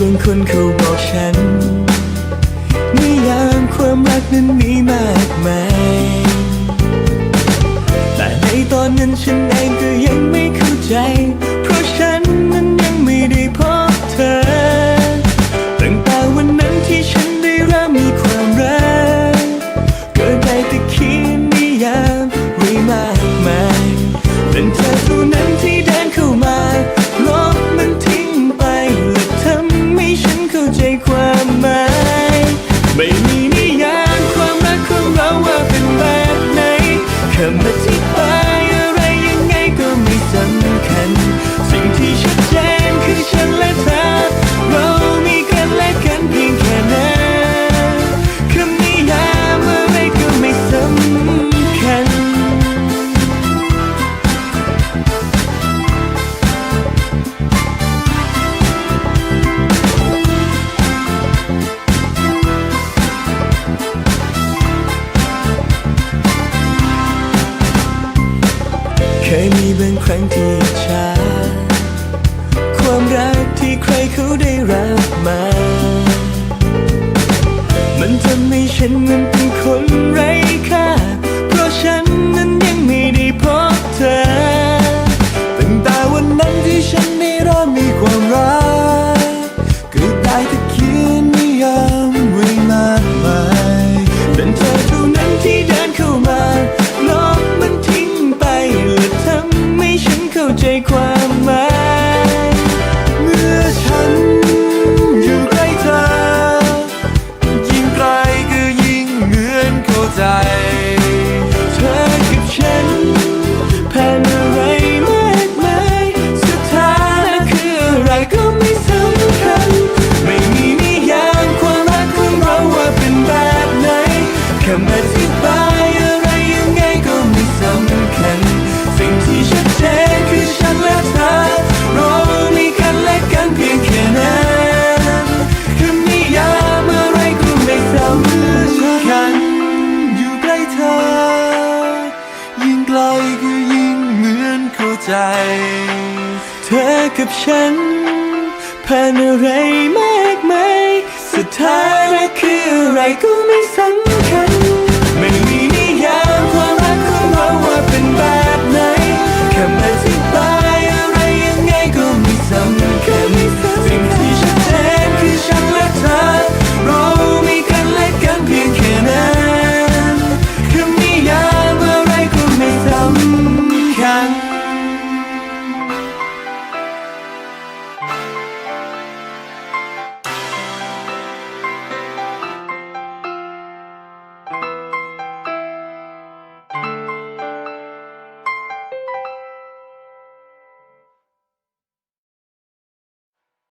บางคนเขาบอกฉันนิยามความรักนั้นมีมากมายแต่ในตอนนั้นฉันเองก็ยังไม่เข้าใจ บางครั้งที่ช้าความรักที่ใครเขาได้รับมา มันทำให้ฉันเป็นคน ธิบายอะไรยังไงก็ไม่สำคัญ สิ่งที่ชัดเจนคือฉันและเธอเรามีกันและกันเพียงแค่นั้นคำนิยามอะไรก็ไม่สำคัญ อยู่ใกล้เธอ ยิ่งไกลก็ยิ่งเหมือนเข้าใจ เธอกับฉันผ่านอะไรมากมายสุดท้ายแล้วคืออะไรก็ไม่สำคัญ